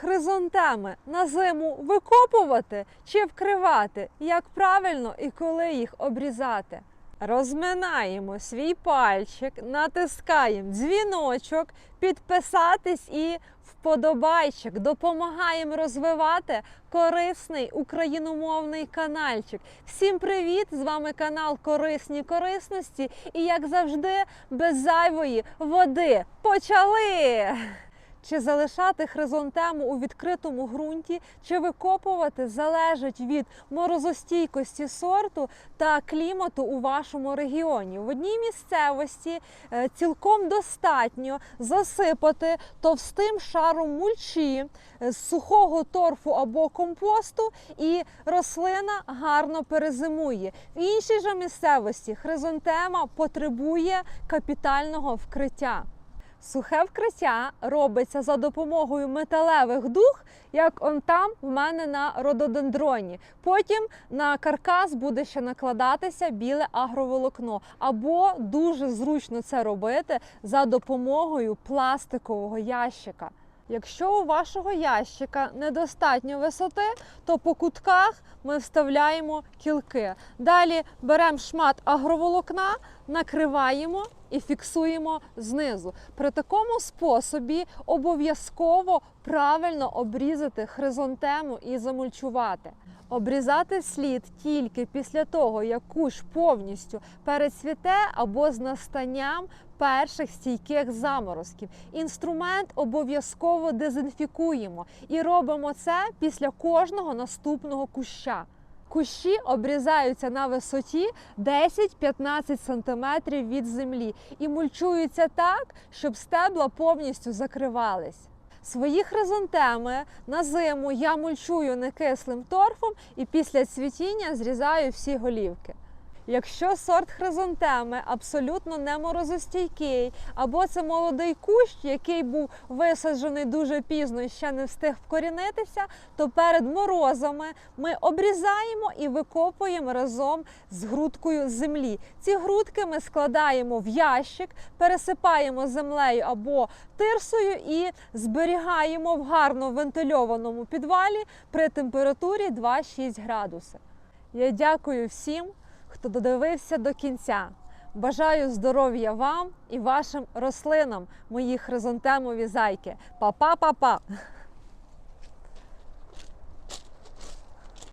Хризантеми на зиму викопувати чи вкривати? Як правильно і коли їх обрізати? Розминаємо свій пальчик, натискаємо дзвіночок, підписатись і вподобайчик. Допомагаємо розвивати корисний україномовний каналчик. Всім привіт! З вами канал Корисні Корисності. І як завжди, без зайвої води. Почали! Чи залишати хризантему у відкритому ґрунті, чи викопувати залежить від морозостійкості сорту та клімату у вашому регіоні. В одній місцевості е, цілком достатньо засипати товстим шаром мульчі е, з сухого торфу або компосту, і рослина гарно перезимує. В іншій же місцевості хризантема потребує капітального вкриття. Сухе вкриття робиться за допомогою металевих дух, як он там в мене на рододендроні. Потім на каркас буде ще накладатися біле агроволокно. Або дуже зручно це робити за допомогою пластикового ящика. Якщо у вашого ящика недостатньо висоти, то по кутках ми вставляємо кілки. Далі беремо шмат агроволокна, накриваємо і фіксуємо знизу. При такому способі обов'язково правильно обрізати хризантему і замульчувати. Обрізати слід тільки після того, як кущ повністю перецвіте або з настанням перших стійких заморозків. Інструмент обов'язково дезінфікуємо і робимо це після кожного наступного куща. Кущі обрізаються на висоті 10-15 см від землі і мульчуються так, щоб стебла повністю закривались. Свої хризантеми на зиму я мульчую некислим торфом і після цвітіння зрізаю всі голівки. Якщо сорт хризантеми абсолютно не морозостійкий, або це молодий кущ, який був висаджений дуже пізно і ще не встиг вкорінитися, то перед морозами ми обрізаємо і викопуємо разом з грудкою землі. Ці грудки ми складаємо в ящик, пересипаємо землею або тирсою і зберігаємо в гарно вентильованому підвалі при температурі 2-6 градуси. Я дякую всім хто додивився до кінця. Бажаю здоров'я вам і вашим рослинам, мої хризантемові зайки. Па-па-па-па!